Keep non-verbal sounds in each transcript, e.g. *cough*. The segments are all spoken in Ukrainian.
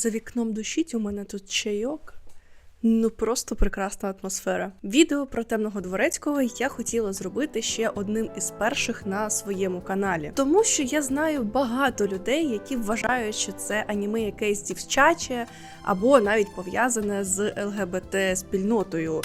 За вікном душіть, у мене тут чайок. Ну просто прекрасна атмосфера. Відео про темного дворецького я хотіла зробити ще одним із перших на своєму каналі, тому що я знаю багато людей, які вважають, що це аніме якесь дівчаче або навіть пов'язане з ЛГБТ спільнотою.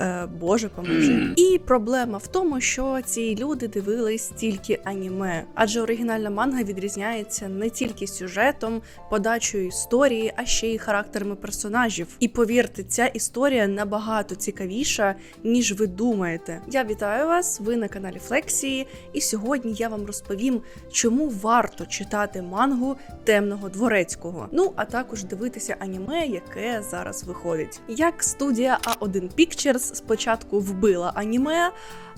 Е, Боже поможи. І проблема в тому, що ці люди дивились тільки аніме, адже оригінальна манга відрізняється не тільки сюжетом, подачею історії, а ще й характерами персонажів. І повірте, ця історія набагато цікавіша, ніж ви думаєте. Я вітаю вас! Ви на каналі Флексії, і сьогодні я вам розповім, чому варто читати мангу темного дворецького. Ну а також дивитися аніме, яке зараз виходить. Як студія A1 Pictures спочатку вбила аніме.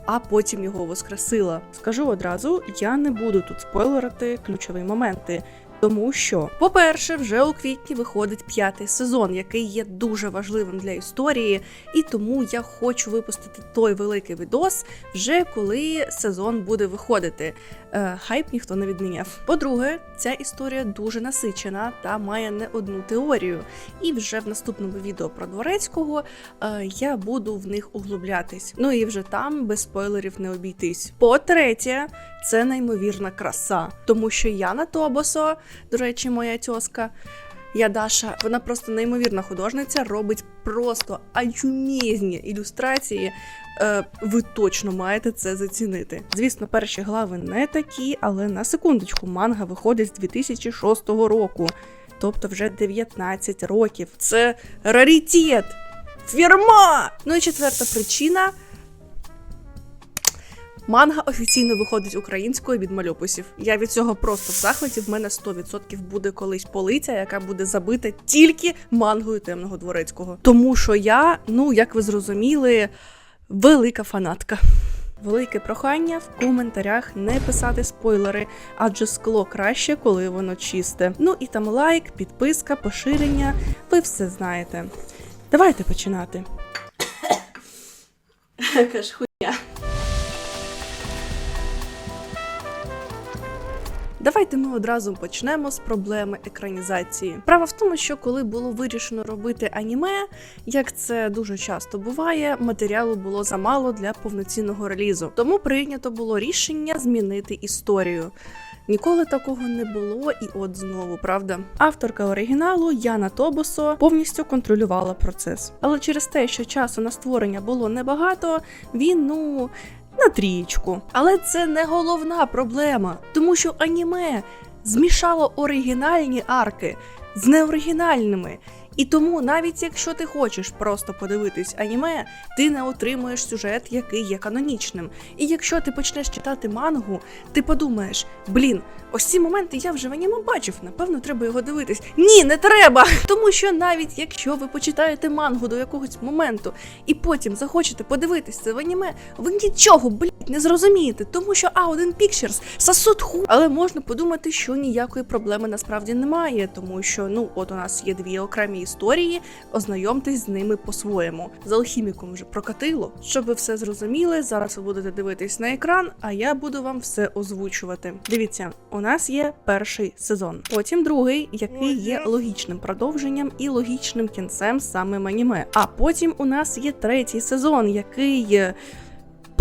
А потім його воскресила. Скажу одразу, я не буду тут спойлерити ключові моменти. Тому що, по-перше, вже у квітні виходить п'ятий сезон, який є дуже важливим для історії, і тому я хочу випустити той великий відос вже коли сезон буде виходити. Е, хайп ніхто не відміняв. По-друге, ця історія дуже насичена та має не одну теорію. І вже в наступному відео про дворецького е, я буду в них углублятись. Ну і вже там без спойлерів не обійтись. По-третє, це неймовірна краса, тому що Яна Тобосо, до речі, моя тьоска. Я Даша, вона просто неймовірна художниця, робить просто аюмізні ілюстрації. Е, ви точно маєте це зацінити. Звісно, перші глави не такі, але на секундочку, манга виходить з 2006 року, тобто вже 19 років. Це раритет! Фірма! Ну і четверта причина. Манга офіційно виходить українською від мальописів. Я від цього просто в захваті. В мене 100% буде колись полиця, яка буде забита тільки мангою темного дворецького. Тому що я, ну як ви зрозуміли, велика фанатка. Велике прохання в коментарях не писати спойлери, адже скло краще, коли воно чисте. Ну і там лайк, підписка, поширення. Ви все знаєте. Давайте починати. *coughs* Давайте ми одразу почнемо з проблеми екранізації. Справа в тому, що коли було вирішено робити аніме, як це дуже часто буває, матеріалу було замало для повноцінного релізу. Тому прийнято було рішення змінити історію. Ніколи такого не було, і от знову, правда. Авторка оригіналу Яна Тобосо повністю контролювала процес. Але через те, що часу на створення було небагато, він ну. На трієчку. Але це не головна проблема, тому що аніме змішало оригінальні арки з неоригінальними. І тому, навіть якщо ти хочеш просто подивитись аніме, ти не отримуєш сюжет, який є канонічним. І якщо ти почнеш читати мангу, ти подумаєш: блін, ось ці моменти я вже в аніме бачив, напевно, треба його дивитись. Ні, не треба! *laughs* Тому що навіть якщо ви почитаєте мангу до якогось моменту і потім захочете подивитись це в аніме, ви нічого, блядь, не зрозумієте, тому що A1 Pictures сосуд ху. Але можна подумати, що ніякої проблеми насправді немає, тому що ну от у нас є дві окремі історії, ознайомтесь з ними по-своєму. З алхіміком вже прокатило. Щоб ви все зрозуміли, зараз ви будете дивитись на екран, а я буду вам все озвучувати. Дивіться, у нас є перший сезон, потім другий, який є логічним продовженням і логічним кінцем саме аніме. А потім у нас є третій сезон, який.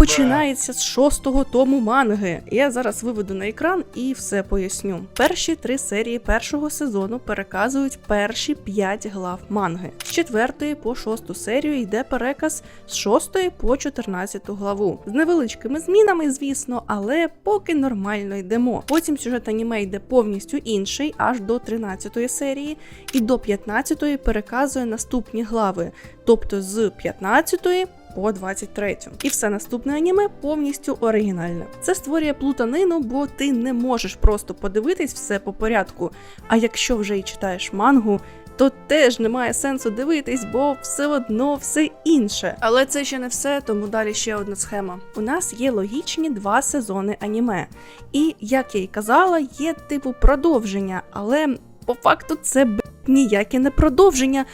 Починається з шостого тому манги. Я зараз виведу на екран і все поясню. Перші три серії першого сезону переказують перші п'ять глав манги. З четвертої по шосту серію йде переказ з шостої по чотирнадцяту главу. З невеличкими змінами, звісно, але поки нормально йдемо. Потім сюжет аніме йде повністю інший, аж до 13 серії, і до 15 переказує наступні глави, тобто з 15 по 23. І все наступне аніме повністю оригінальне. Це створює плутанину, бо ти не можеш просто подивитись все по порядку. А якщо вже й читаєш мангу. То теж немає сенсу дивитись, бо все одно все інше. Але це ще не все, тому далі ще одна схема. У нас є логічні два сезони аніме. І, як я й казала, є типу продовження, але по факту це б ніяке не продовження,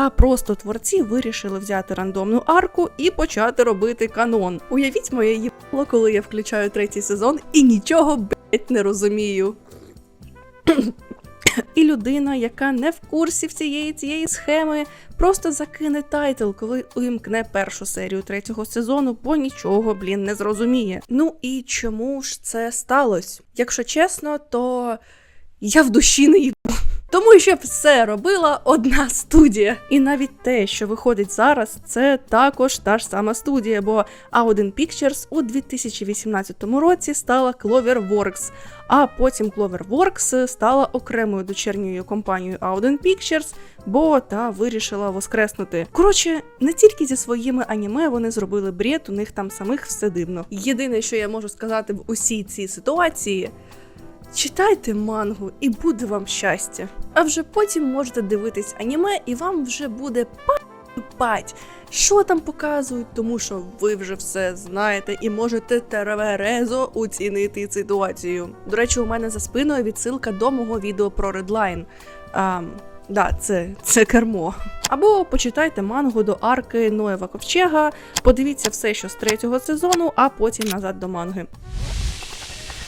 а просто творці вирішили взяти рандомну арку і почати робити канон. Уявіть моє їбло, коли я включаю третій сезон і нічого блять не розумію. І людина, яка не в курсі всієї цієї схеми, просто закине тайтл, коли увімкне першу серію третього сезону, бо нічого, блін, не зрозуміє. Ну і чому ж це сталося? Якщо чесно, то я в душі не їду. Тому що все робила одна студія. І навіть те, що виходить зараз, це також та ж сама студія, бо A1 Pictures у 2018 році стала Cloverworks, а потім Cloverworks стала окремою дочерньою компанією A1 Pictures, бо та вирішила воскреснути. Коротше, не тільки зі своїми аніме вони зробили бред, у них там самих все дивно. Єдине, що я можу сказати в усій цій ситуації. Читайте мангу і буде вам щастя. А вже потім можете дивитись аніме, і вам вже буде пать, що там показують, тому що ви вже все знаєте і можете терверезо оцінити ситуацію. До речі, у мене за спиною відсилка до мого відео про Redline. А, да, це, це кермо. Або почитайте мангу до арки Ноєва Ковчега, подивіться все, що з третього сезону, а потім назад до манги.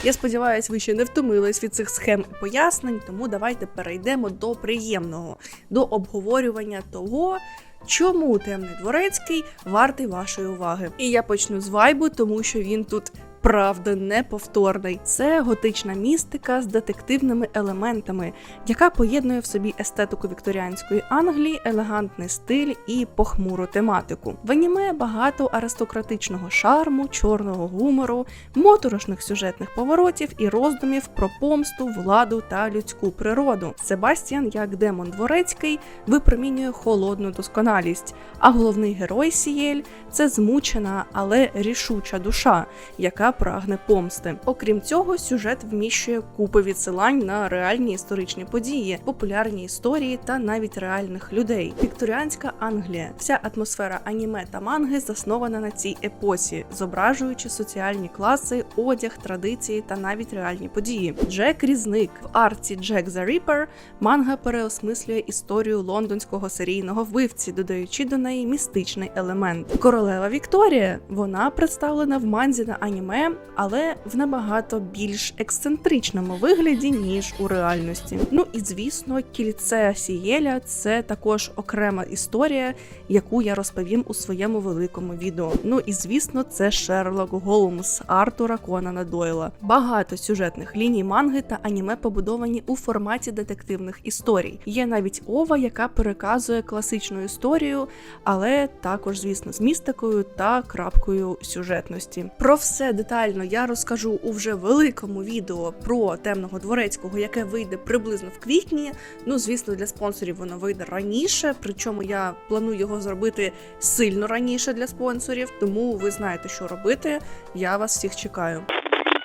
Я сподіваюся, ви ще не втомились від цих схем і пояснень, тому давайте перейдемо до приємного, до обговорювання того, чому темний дворецький вартий вашої уваги. І я почну з вайбу, тому що він тут. Правда, неповторний. Це готична містика з детективними елементами, яка поєднує в собі естетику вікторіанської Англії, елегантний стиль і похмуру тематику. В аніме багато аристократичного шарму, чорного гумору, моторошних сюжетних поворотів і роздумів про помсту, владу та людську природу. Себастьян, як демон дворецький, випромінює холодну досконалість, а головний герой Сієль це змучена, але рішуча душа, яка прагне помсти. Окрім цього, сюжет вміщує купи відсилань на реальні історичні події, популярні історії та навіть реальних людей. Вікторіанська Англія, вся атмосфера аніме та манги заснована на цій епосі, зображуючи соціальні класи, одяг, традиції та навіть реальні події. Джек Різник в арці Джек the Ripper манга переосмислює історію лондонського серійного вбивці, додаючи до неї містичний елемент. Королева Вікторія вона представлена в манзі на аніме, але в набагато більш ексцентричному вигляді ніж у реальності. Ну і звісно, кільце Сієля це також окрема історія, яку я розповім у своєму великому відео. Ну і звісно, це Шерлок Голмс Артура Конана Дойла. Багато сюжетних ліній манги та аніме побудовані у форматі детективних історій. Є навіть ова, яка переказує класичну історію, але також, звісно, з містикою та крапкою сюжетності. Про все детально я розкажу у вже великому відео про темного дворецького, яке вийде приблизно в квітні. Ну, звісно, для спонсорів воно вийде раніше. Причому я планую його зробити сильно раніше для спонсорів, тому ви знаєте, що робити. Я вас всіх чекаю.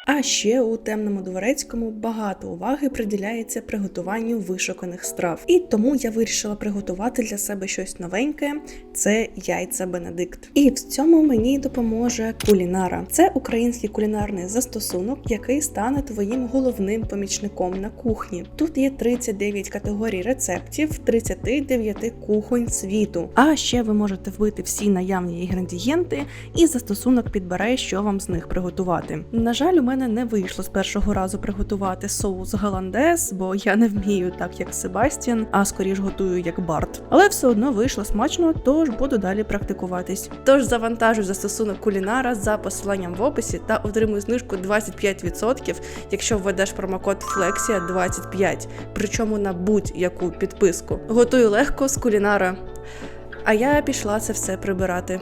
А ще у темному дворецькому багато уваги приділяється приготуванню вишуканих страв. І тому я вирішила приготувати для себе щось новеньке це яйця Бенедикт. І в цьому мені допоможе кулінара. Це український кулінарний застосунок, який стане твоїм головним помічником на кухні. Тут є 39 категорій рецептів 39 кухонь світу. А ще ви можете вбити всі наявні інгредієнти, і застосунок підбере, що вам з них приготувати. На жаль, у мене не вийшло з першого разу приготувати соус голландез, бо я не вмію так, як Себастьян, а скоріш готую як Барт. Але все одно вийшло смачно, тож буду далі практикуватись. Тож завантажуй застосунок кулінара за посиланням в описі та отримуй знижку 25%, якщо введеш промокод FLEXIA 25 причому на будь-яку підписку. Готую легко з кулінара. А я пішла це все прибирати.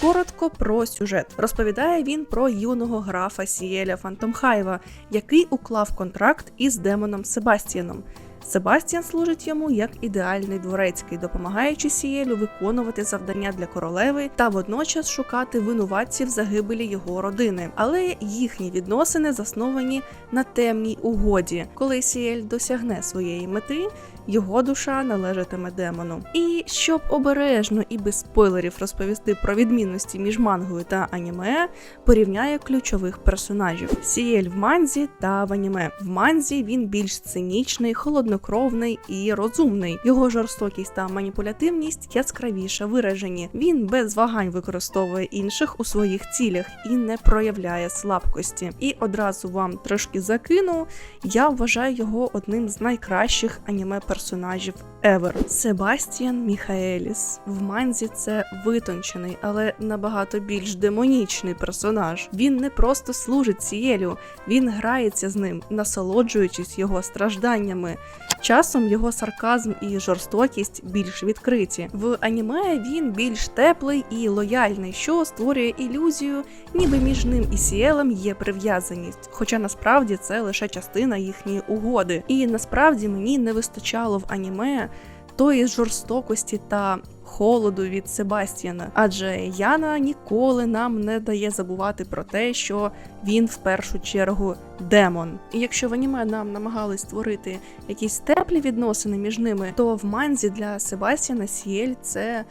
Коротко про сюжет розповідає він про юного графа Сієля Фантомхайва, який уклав контракт із демоном Себастьяном. Себастьян служить йому як ідеальний дворецький, допомагаючи Сієлю виконувати завдання для королеви та водночас шукати винуватців загибелі його родини. Але їхні відносини засновані на темній угоді. Коли Сієль досягне своєї мети, його душа належатиме демону. І щоб обережно і без спойлерів розповісти про відмінності між мангою та аніме, порівняє ключових персонажів: Сієль в манзі та в аніме. В манзі він більш цинічний, холоднокровний, холоднокровний і розумний. Його жорстокість та маніпулятивність яскравіше виражені. Він без вагань використовує інших у своїх цілях і не проявляє слабкості. І одразу вам трошки закину. Я вважаю його одним з найкращих аніме персонажів ever. Себастьян Міхаеліс. В манзі це витончений, але набагато більш демонічний персонаж. Він не просто служить Сієлю, він грається з ним, насолоджуючись його стражданнями. Часом його сарказм і жорстокість більш відкриті. В аніме він більш теплий і лояльний, що створює ілюзію, ніби між ним і Сіелем є прив'язаність. Хоча насправді це лише частина їхньої угоди. І насправді мені не вистачало в аніме тої жорстокості та холоду від Себастьяна, адже Яна ніколи нам не дає забувати про те, що він в першу чергу демон. І якщо в аніме нам намагались створити якісь теплі відносини між ними, то в манзі для Себастьяна Сіель це.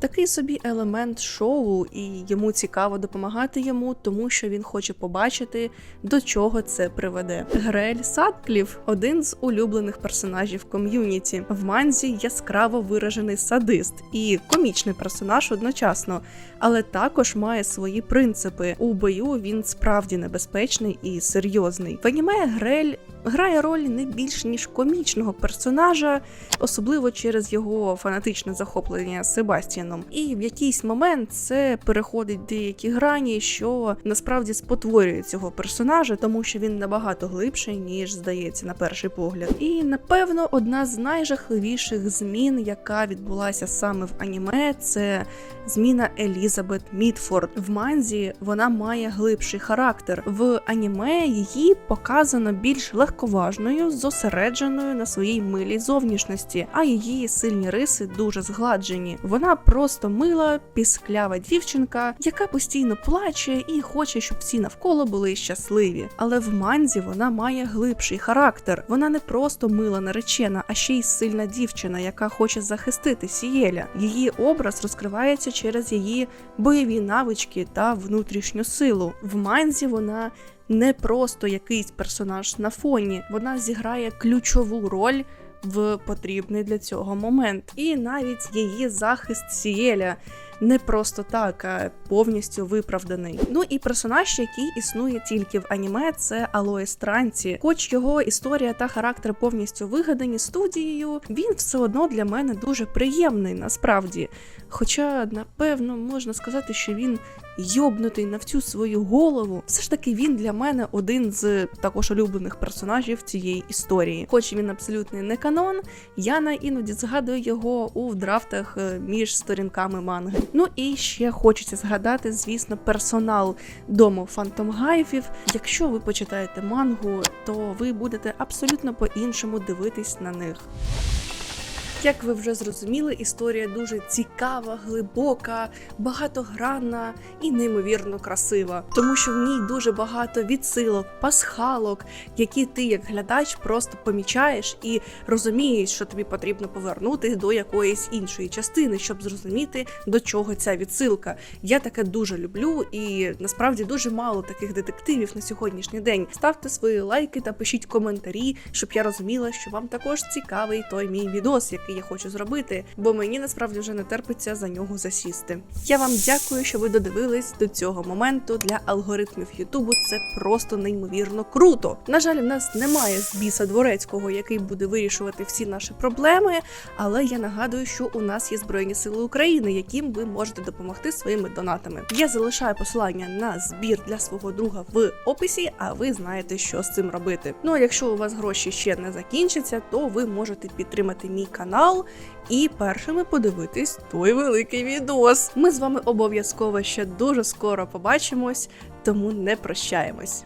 Такий собі елемент шоу, і йому цікаво допомагати йому, тому що він хоче побачити, до чого це приведе. Грель Садкліф один з улюблених персонажів ком'юніті. В манзі яскраво виражений садист і комічний персонаж одночасно, але також має свої принципи. У бою він справді небезпечний і серйозний. В аніме Грель грає роль не більш ніж комічного персонажа, особливо через його фанатичне захоплення Себастьяном. І в якийсь момент це переходить деякі грані, що насправді спотворює цього персонажа, тому що він набагато глибший, ніж здається на перший погляд. І напевно одна з найжахливіших змін, яка відбулася саме в аніме, це зміна Елізабет Мідфорд. В манзі вона має глибший характер. В аніме її показано більш легковажною, зосередженою на своїй милій зовнішності, а її сильні риси дуже згладжені. Вона просто мила, пісклява дівчинка, яка постійно плаче і хоче, щоб всі навколо були щасливі. Але в манзі вона має глибший характер. Вона не просто мила наречена, а ще й сильна дівчина, яка хоче захистити Сієля. Її образ розкривається через її бойові навички та внутрішню силу. В манзі вона не просто якийсь персонаж на фоні, вона зіграє ключову роль. В потрібний для цього момент, і навіть її захист Сієля не просто так, а повністю виправданий. Ну і персонаж, який існує тільки в аніме, це Алоїс Транці. Хоч його історія та характер повністю вигадані студією, він все одно для мене дуже приємний насправді. Хоча, напевно, можна сказати, що він йобнутий на всю свою голову, все ж таки він для мене один з також улюблених персонажів цієї історії. Хоч він абсолютний не канон, Яна іноді згадує його у драфтах е, між сторінками манги. Ну і ще хочеться згадати, звісно, персонал дому фантомгайфів. Якщо ви почитаєте мангу, то ви будете абсолютно по-іншому дивитись на них. Як ви вже зрозуміли, історія дуже цікава, глибока, багатогранна і неймовірно красива, тому що в ній дуже багато відсилок, пасхалок, які ти, як глядач, просто помічаєш і розумієш, що тобі потрібно повернути до якоїсь іншої частини, щоб зрозуміти, до чого ця відсилка. Я таке дуже люблю, і насправді дуже мало таких детективів на сьогоднішній день. Ставте свої лайки та пишіть коментарі, щоб я розуміла, що вам також цікавий той мій відос, я хочу зробити, бо мені насправді вже не терпиться за нього засісти. Я вам дякую, що ви додивились до цього моменту. Для алгоритмів Ютубу це просто неймовірно круто. На жаль, в нас немає збіса дворецького, який буде вирішувати всі наші проблеми. Але я нагадую, що у нас є Збройні Сили України, яким ви можете допомогти своїми донатами. Я залишаю посилання на збір для свого друга в описі, а ви знаєте, що з цим робити. Ну а якщо у вас гроші ще не закінчаться, то ви можете підтримати мій канал і першими подивитись той великий відос. Ми з вами обов'язково ще дуже скоро побачимось, тому не прощаємось.